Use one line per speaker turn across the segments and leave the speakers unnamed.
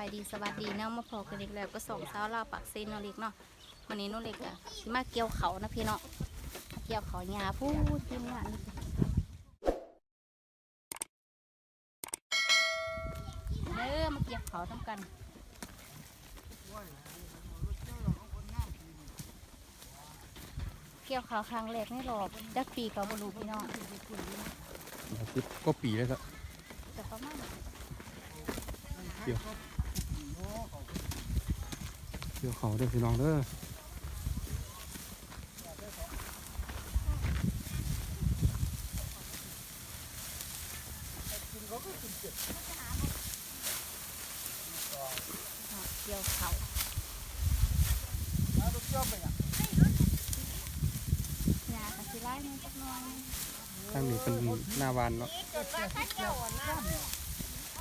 ายดีสวัสดีเนาะมาพอกันอีกแล้วก็ส่งสาวลาวปักเซนโนเล็กเนาะวันนี้โนเล็กอะสิมาเกี่ยวเขานะพี่เนาะเกี่ยวเขาหญ้าพูดทีมงานเด้อมาเกี่ยวเขาทำกันเกี่ยวเขาครั้งแรกไม่รอบจักปีเขาบรูพี่น้อง
สิบก็ปีแล้วครับ
แต่ประมาณ
เกี่ยว เขาเด้อพี่น้องเด้อ
เกี่ยวเขาหญ้ากันสิไล่นี่จักหน่อย
ข้างนี้เป็นหน้าวานเนาะ
ไม่ใช่เ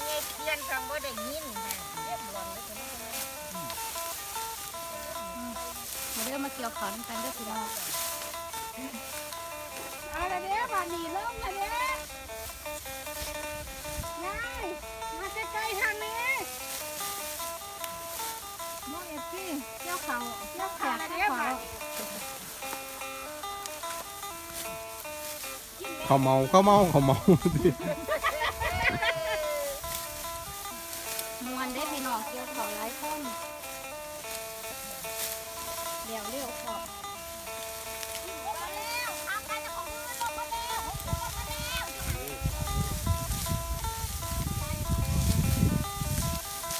พี้ยนฟังบ่ได้ยินค่ะเรียบร้อยแล้วก็
มาเริ่มมาเกี่ยวขาทำกันเด้อพี่น้อง
เอาละเด้อบานนี้เริ่มละเด้ยายมาใกล้ๆทางนี้มองเอฟซี
เกี่ยวเขา
เจ้า
แข
ขา
เกี่
เด้
ยว
บา
เขา
น
เขาเมาเขาเมาเขาเมาดิ
องเกี่ยวเขาหลายคนเดี๋ยวเลี้ยวขอบ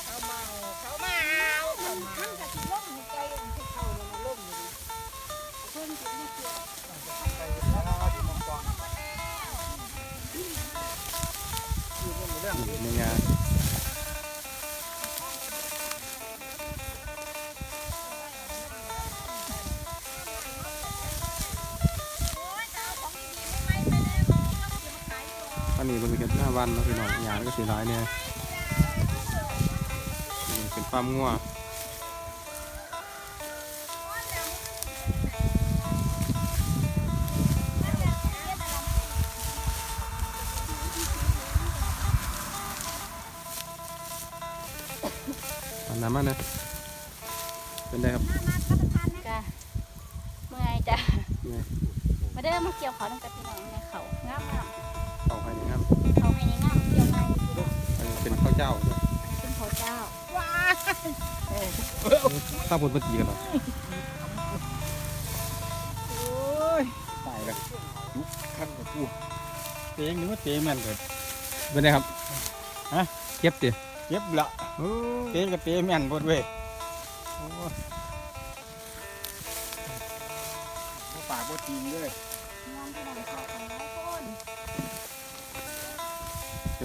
เขาเมาเข นนี้มันเป็
นหน้าวันเนาะพี่น้องงานก็สีร้ายเนี่ยนี่เป็นฟาร์มงัวอันน้ำมันนะเป็นได้ครับ
จ้ะเมื่อยจ้ะ
นี่
มาเด้อมาเกี่ยวเขาทำกันพี่น้องในเขางามงาม
เขาให้นี่ครับ
เขาให้ในงามเกี่ยวง่ายพี่น้อง
อันนี้เป็นข้าวเจ้า
เป็นเขาเจ้า
ว้า
ข้าวบนปกีกันเหรอ
โอ้ย
ตายแล้ว
ขั้นกับกูเตงนี่ว่าเตงแม่นเกิด
เป็นไงครับ
ฮะ
เก็บดิ
เจ็บละ
โอ้
เตงกับเตงแม่นบดเว้ยโอ้บ่ปากบ่จริงเลย
งามพี่น้องเขาทำหลา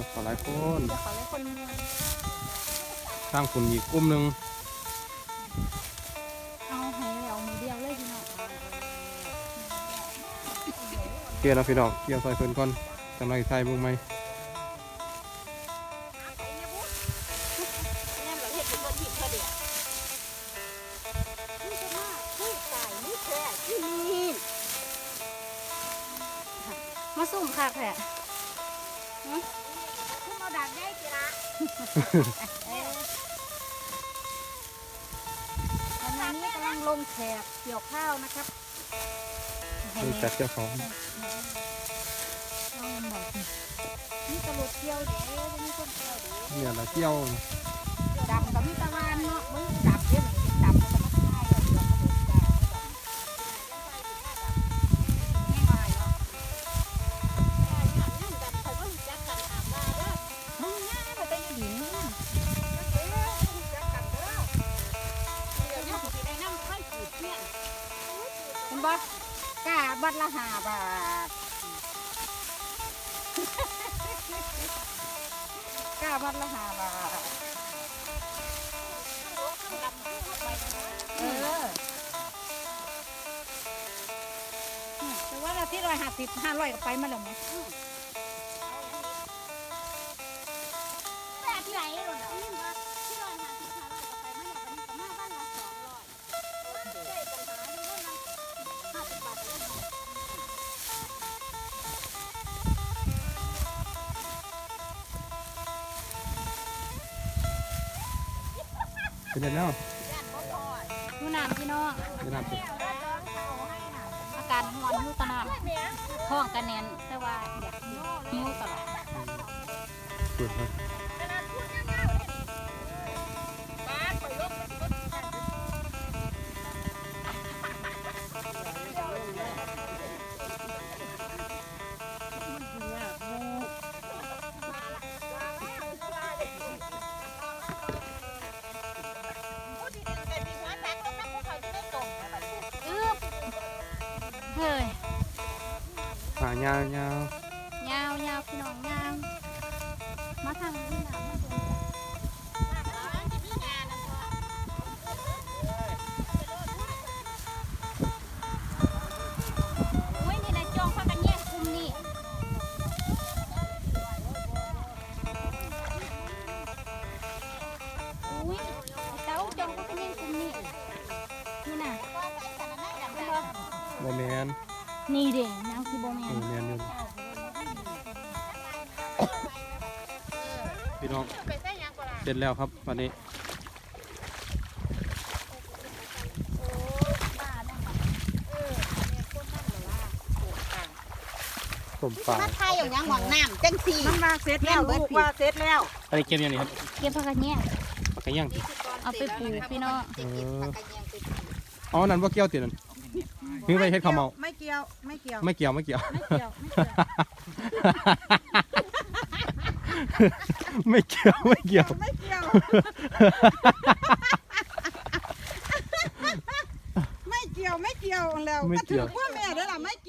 ยคน
เกี่ยวขอหลายคน
เกี่ยวเขาหลายคนมวน
สร้างฝุ่นอีกกลุ่มหนึ่ง
เอาให้แล้วมือเดียวเลยพี่น้อง
เกี่ยวแล้วพี่น้องเกี่ยวใส่เพิ่นก่อนจังไรใส่บุ้งไหม
เนี่ยเราเห็นเป็นคนผิดเขาเดียวนี่จะมาคุยตายนี่แค่ที่นี่
มาสุ่มค่ะแผล
คุณเอา ดักได้กี่ละ
วันนี้กำลังลงแขกเกี่ยวข้าวนะครับเห็น
ดู
ไหม
จัดเจ้าของ
เอาหมดนี่ตำรวจเกี่ยวเด้อนี่คนเกี่ยวเด้อ
เนี่ยละเกี่ยว
ดำกับมิตรวานเนาะมึง กล้าบัตรละห้าบาทกล้า
พันละห้าบาทเออแต่ว่าเราที่ร้อยห้าสิบห้าร้อยก็ไปมาแล้วมั้ง
แเป็
นยังไงเนาะ
ดูน้ำพี่น้อง
เป็นน้ำเป็น
อาการหอนอยู่ตลอดท้องกันแน่นแต่ว่าอยากหิวตลอด เฮ้ย
หางยาวยาว ยา
วยาวพี่น้องยาวมาทางนี้นะมาดู
โมแมน
นี่เด้นางคือโบแม
โม
น
แมนอยู่พี่น้องเสร็จแล้วครับวันนี้สมปลา
มาไทยอย่างยังหวังน้ำจังสีมันมาเสร็จแล้วลูกว่าเสร็จแล้ว
อันนี้เก็บยังนี่ครับ
เก็บพักกันแยก
ปากกาย่างติ
เอาไปปลูกพี่น้อง
เอออ๋อนั่นว่าเกี่ยวตินั่น คือไปเฮ็ดข้าวเมา
ไม่เกี่ยว ไม่เกี่ยว
ไม่เกี่ยวไม่เกี่ยว
ไม่เกี่ยว ไม่เกี่ยว
ไม่เกี่ยวไม่เกี่ยว
ไม่เกี่ยว ไม่เกี่ยว ไม่เกี่ยวแล้ว
ไม่
ก็
เกี่
ถื
ยว
อว่าแม่ได้อล่ะไม่เกี่ยว